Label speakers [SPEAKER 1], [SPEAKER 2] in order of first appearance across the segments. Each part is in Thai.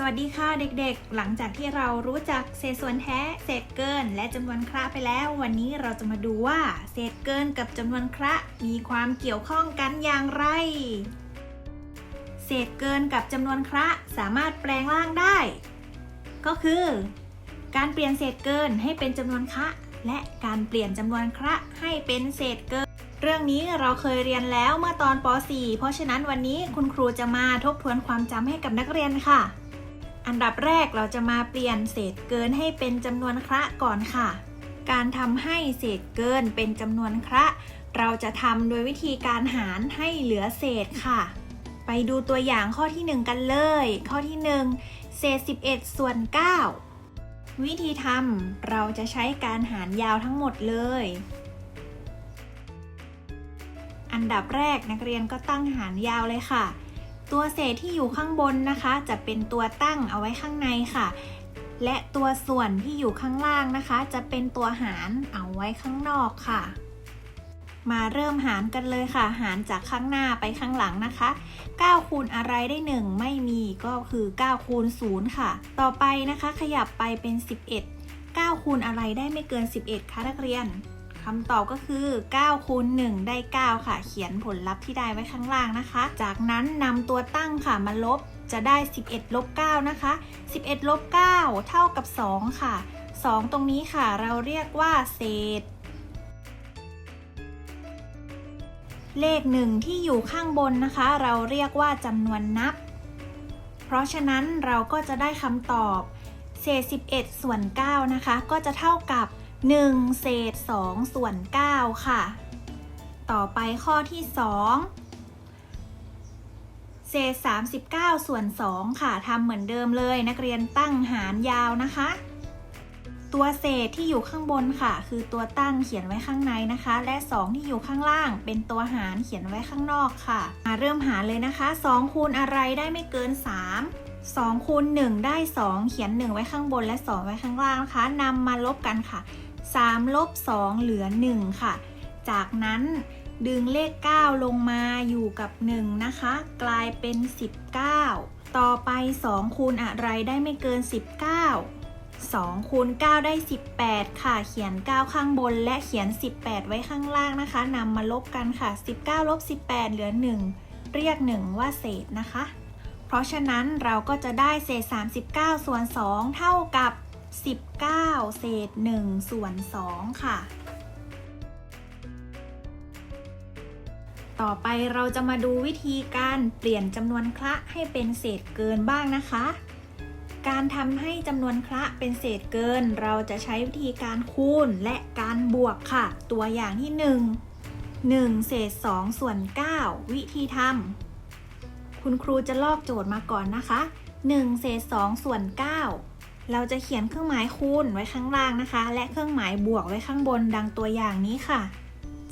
[SPEAKER 1] สวัสดีค่ะเด็กๆ หลังจากที่เรารู้จักเศษส่วนแท้ เศษเกิน และจำนวนคระไปแล้ว วันนี้เราจะมาดูว่า เศษเกินกับจำนวนคระมีความเกี่ยวข้องกันอย่างไร เศษเกินกับจำนวนคระสามารถแปลงร่างได้ ก็คือ การเปลี่ยนเศษเกินให้เป็นจำนวนคระและการเปลี่ยนจำนวนคระให้เป็นเศษเกินเรื่องนี้เราเคยเรียนแล้วเมื่อตอนป .4 เพราะฉะนั้นวันนี้คุณครูจะมาทบทวนความจำให้กับนักเรียนค่ะ อันดับแรกเราจะมาเปลี่ยนเศษเกินให้เป็นจำนวนคระก่อนค่ะ การทำให้เศษเกินเป็นจำนวนคระ เราจะทำโดยวิธีการหารให้เหลือเศษค่ะ ไปดูตัวอย่างข้อที่ 1 กันเลย ข้อที่ 1 เศษ 11 ส่วน 9 วิธีทำเราจะใช้การหารยาวทั้งหมดเลย อันดับแรกนักเรียนก็ตั้งหารยาวเลยค่ะ ตัวเศษที่อยู่ข้างบนนะคะ จะเป็นตัวตั้งเอาไว้ข้างในค่ะ และตัวส่วนที่อยู่ข้างล่างนะคะ จะเป็นตัวหารเอาไว้ข้างนอกค่ะ มาเริ่มหารกันเลยค่ะ หารจากข้างหน้าไปข้างหลังนะคะ9คูณอะไรได้ 1 ไม่มีก็คือ9คูณ0ค่ะ ต่อไปนะคะขยับไปเป็น 11 9คูณอะไรได้ไม่เกิน 11คะนักเรียน คำตอบก็คือ9คูณ1ได้ 9 ค่ะ เขียนผลลัพธ์ที่ได้ไว้ข้างล่างนะคะ จากนั้นนำตัวตั้งค่ะมาลบจะได้ 11ลบ9นะคะ 11ลบ9เท่ากับ 2 ค่ะ 2 ตรงนี้ค่ะ เราเรียกว่าเศษ เลขหนึ่งที่อยู่ข้างบนนะคะ เราเรียกว่าจำนวนนับ เพราะฉะนั้นเราก็จะได้คำตอบเศษ 11 ส่วน 9 นะคะ ก็จะเท่ากับ 1 เศษ 2 ส่วน 9 ค่ะ ต่อไปข้อที่ 2 เศษ 39 ส่วน 2 ค่ะทำเหมือนเดิมเลยนักเรียนตั้งหารยาวนะคะ ตัวเศษที่อยู่ข้างบนค่ะ คือตัวตั้งเขียนไว้ข้างในนะคะ และ 2 ที่อยู่ข้างล่าง เป็นตัวหารเขียนไว้ข้างนอกค่ะมาเริ่มหารเลยนะคะ 2 คูณอะไรได้ไม่เกิน 3 2คูณ1ได้ 2 เขียน 1 ไว้ข้างบนและ 2 ไว้ข้างล่างนะคะนำมาลบกันค่ะ 3 ลบ 2 เหลือ 1 ค่ะ จากนั้นดึงเลข 9 ลงมาอยู่กับ 1 นะคะ กลายเป็น 19 ต่อไป 2 คูณอะไรได้ไม่เกิน 19 2คูณ9ได้ 18 ค่ะ เขียน 9 ข้างบน และเขียน 18 ไว้ข้างล่างนะคะนำมาลบกันค่ะ 19ลบ18 เหลือ 1 เรียก 1 ว่าเศษนะคะ เพราะฉะนั้นเราก็จะได้เศษ 39 ส่วน 2 เท่ากับ 19 เศษ 1 ส่วน 2 ค่ะ ต่อไปเราจะมาดูวิธีการเปลี่ยนจำนวนคละให้เป็นเศษเกินบ้างนะคะ การทำให้จำนวนคละเป็นเศษเกิน เราจะใช้วิธีการคูณและการบวกค่ะ ตัวอย่างที่ 1 1 เศษ 2 ส่วน 9 วิธีทำคุณครูจะลอกโจทย์มาก่อนนะคะ 1 เศษ 2 ส่วน 9 เราจะเขียนเครื่องหมายคูณไว้ข้างล่างนะคะ และเครื่องหมายบวกไว้ข้างบนดังตัวอย่างนี้ค่ะ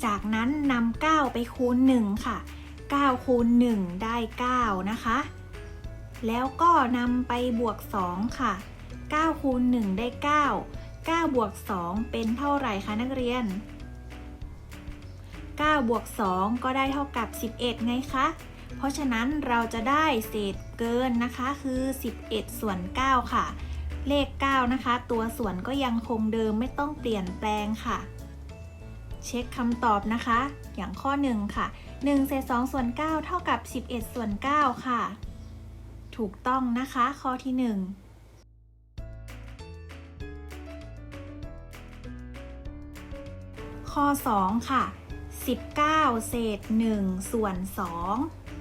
[SPEAKER 1] จากนั้นนำ9 ไปคูณ 1 ค่ะ 9 คูณ 1 ได้ 9 นะคะ แล้วก็นำไปบวก 2 ค่ะ 9 คูณ 1 ได้ 9 9 บวก 2 เป็นเท่าไหร่คะนักเรียน 9 บวก 2 ก็ได้เท่ากับ 11 ไงคะ เพราะฉะนั้นเราจะได้เศษเกินนะคะคือ 11 ส่วน 9 ค่ะ เลข 9 นะคะ ตัวส่วนก็ยังคงเดิมไม่ต้องเปลี่ยนแปลงค่ะ เช็คคำตอบนะคะ อย่างข้อ 1 ค่ะ1เศษ2ส่วน 9 เท่ากับ 11 ส่วน 9 ค่ะ ถูกต้องนะคะ ข้อที่ 1ข้อ 2 ค่ะ 19 เศษ 1 ส่วน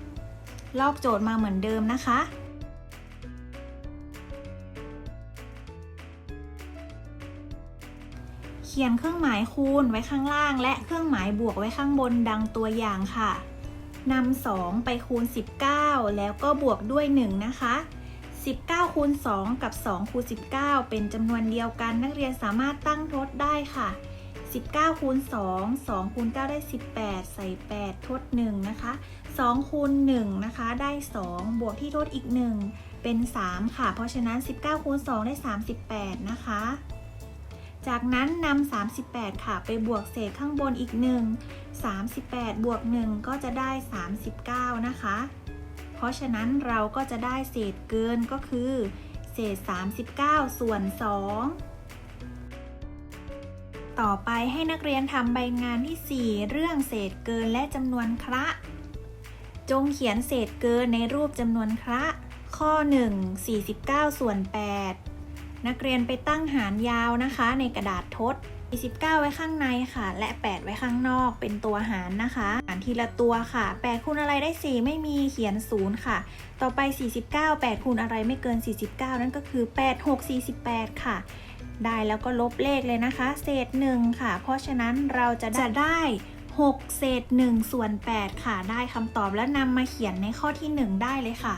[SPEAKER 1] 2 ลอกโจทย์มาเหมือนเดิมนะคะ ขียนเครื่องหมายคูณไว้ข้างล่าง และเครื่องหมายบวกไว้ข้างบนดังตัวอย่างค่ะนำ2ไปคูณ 19 แล้วก็บวกด้วย 1 นะคะ 19 คูณ 2 กับ 2 คูณ 19 เป็นจำนวนเดียวกันนักเรียนสามารถตั้งทดได้ค่ะ 19 คูณ 2 2 คูณ 9 ได้ 18 ใส่ 8 ทด 1 นะคะ 2 คูณ 1 นะคะ ได้ 2 บวกที่ทดอีก 1 เป็น 3 ค่ะ เพราะฉะนั้น 19 คูณ 2 ได้ 38 นะคะ จากนั้นนำ38 ค่ะ ไปบวกเศษข้างบนอีก 1 38 บวก 1 ก็จะได้ 39 นะคะ เพราะฉะนั้นเราก็จะได้เศษเกินก็คือ เศษ 39 ส่วน 2 ต่อไปให้นักเรียนทำใบงานที่ 4 เรื่องเศษเกินและจำนวนคระ จงเขียนเศษเกินในรูปจำนวนคระ ข้อ 1 49 ส่วน 8 นักเรียนไปตั้งหารยาวนะคะ ในกระดาษทด 49 ไว้ข้างในค่ะ และ 8 ไว้ข้างนอกเป็นตัวหารนะคะ หารทีละตัวค่ะ 8 คูณอะไรได้ 4 ไม่มีเขียน 0 ค่ะ ต่อไป 49 8 คูณอะไรไม่เกิน 49 นั่นก็คือ 8 6 48 ค่ะ ได้แล้วก็ลบเลขเลยนะคะ เศษ 1 ค่ะ เพราะฉะนั้นเราจะจะได้6เศษ1ส่วน8ค่ะ ได้คำตอบแล้วนำมาเขียนในข้อที่ 1 ได้เลยค่ะ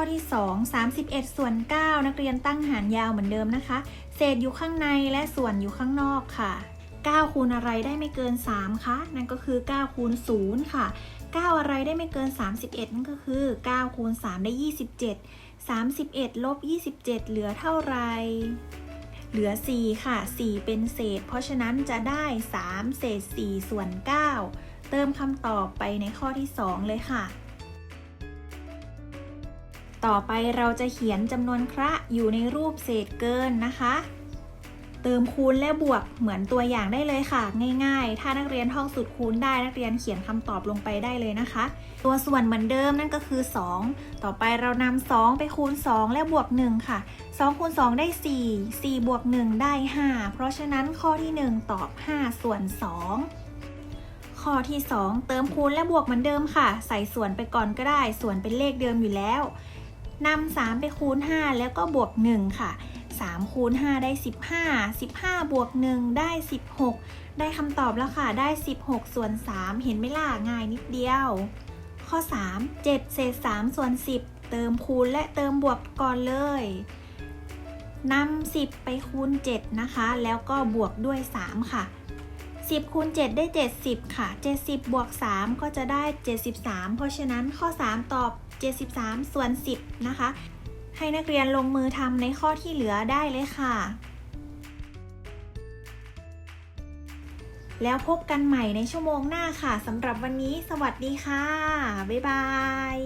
[SPEAKER 1] ข้อที่ 2 31 ส่วน 9 นักเรียนตั้งหารยาวเหมือนเดิมนะคะ เศษอยู่ข้างในและส่วนอยู่ข้างนอกค่ะ 9 คูณอะไรได้ไม่เกิน 3 คะ นั่นก็คือ 9 คูณ 0 ค่ะ 9 อะไรได้ไม่เกิน 31 นั่นก็คือ 9 คูณ 3 ได้ 27 31 ลบ 27 เหลือเท่าไหรเหลือ 4 ค่ะ 4 เป็นเศษ เพราะฉะนั้นจะได้ 3 เศษ 4 ส่วน 9 เติมคำตอบไปในข้อที่ 2 เลยค่ะ ต่อไปเราจะเขียนจำนวนคระอยู่ในรูปเศษเกินนะคะ เติมคูณและบวกเหมือนตัวอย่างได้เลยค่ะ ง่ายๆ ถ้านักเรียนท่องสูตรคูณได้นักเรียนเขียนคำตอบลงไปได้เลยนะคะ ตัวส่วนเหมือนเดิมนั่นก็คือ 2 ต่อไปเรานำ2ไปคูณ 2 และบวก 1 ค่ะ2คูณ2ได้ 4 4บวก1ได้ 5 เพราะฉะนั้นข้อที่ 1 ตอบ 5 ส่วน 2ข้อที่ 2 เติมคูณและบวกเหมือนเดิมค่ะ ใส่ส่วนไปก่อนก็ได้ ส่วนเป็นเลขเดิมอยู่แล้ว นำ3ไปคูณ 5 แล้วก็บวก 1 ค่ะ 3 คูณ 5 ได้ 15 15 บวก 1 ได้ 16 ได้คำตอบแล้วค่ะ ได้ 16 ส่วน 3 เห็นไหมล่ะ ง่ายนิดเดียว ข้อ 3 7 เศษ 3 ส่วน 10 เติมคูณและเติมบวกก่อนเลยนำ10 ไปคูณ 7 นะคะ แล้วก็บวกด้วย 3 ค่ะ 10คูณ7ได้ 70 ค่ะ 70 บวก 3 ก็จะได้ 73 เพราะฉะนั้นข้อ 3 ตอบ 73 ส่วน 10 นะคะ ให้นักเรียนลงมือทำในข้อที่เหลือได้เลยค่ะ แล้วพบกันใหม่ในชั่วโมงหน้าค่ะสำหรับวันนี้ สวัสดีค่ะ บ๊ายบาย